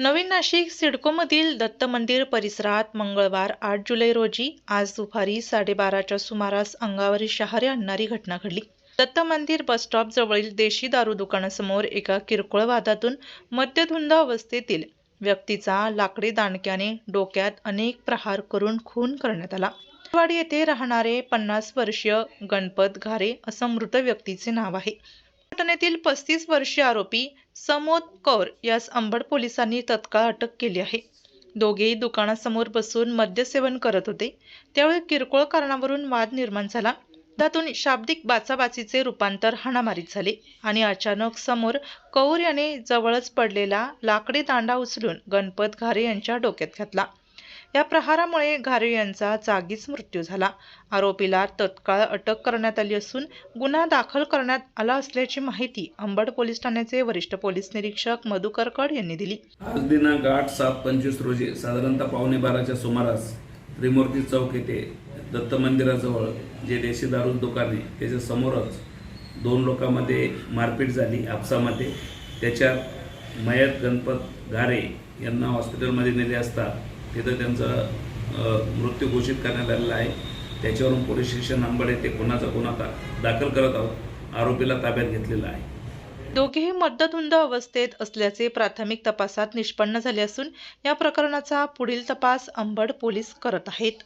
नवीन नाशिक सिडकोमधील दत्त मंदिर परिसरात मंगळवार आठ जुलै रोजी आज दुपारी साडेबाराच्या सुमारास अंगावर शहारे आणणारी घटना घडली. दत्त मंदिर बसस्टॉप जवळील देशी दारू दुकानासमोर एका किरकोळ वादातून मद्यधुंद अवस्थेतील व्यक्तीचा लाकडी दांडक्याने डोक्यात अनेक प्रहार करून खून करण्यात आला. वाडी येथे राहणारे पन्नास वर्षीय गणपत घारे असं मृत व्यक्तीचे नाव आहे. घटनेतील पस्तीस वर्षीय आरोपी समोद कौर यास अंबड पोलिसांनी तत्काळ अटक केली आहे. दोघेही दुकानासमोर बसून मद्यसेवन करत होते. त्यावेळी किरकोळ कारणावरून वाद निर्माण झाला. त्यातून शाब्दिक बाचाबाचीचे रूपांतर हाणामारीत झाले आणि अचानक समोर कौर याने जवळच पडलेला लाकडी दांडा उचलून गणपत घारे यांच्या डोक्यात घातला. या प्रहारामुळे घारे यांचा जागीच मृत्यू झाला. आरोपीला तत्काळ अटक करण्यात आली असून गुन्हा दाखल करण्यात आला असल्याची माहिती अंबड पोलीस ठाण्याचे वरिष्ठ पोलीस निरीक्षक मधुकर कड यांनी दिली. आज दिनांक आठ सात पंचवीस रोजी साधारणतः पावणे बाराच्या सुमारास त्रिमूर्ती चौक येथे दत्त मंदिराजवळ जे देशी दारू दुकान आहे त्याच्या समोरच दोन लोकांमध्ये मारपीट झाली आपसामध्ये. त्याच्यात मयत गणपत घारे यांना हॉस्पिटलमध्ये नेले असता तिथं त्यांचा मृत्यू घोषित करण्यात आलेला आहे. त्याच्यावरून पोलीस स्टेशन आंबड येथे गुन्हाचा गुन्हा दाखल करत आहोत. आरोपीला ताब्यात घेतलेला आहे. दोघेही मद्दधुंद अवस्थेत असल्याचे प्राथमिक तपासात निष्पन्न झाले असून या प्रकरणाचा पुढील तपास अंबड पोलीस करत आहेत.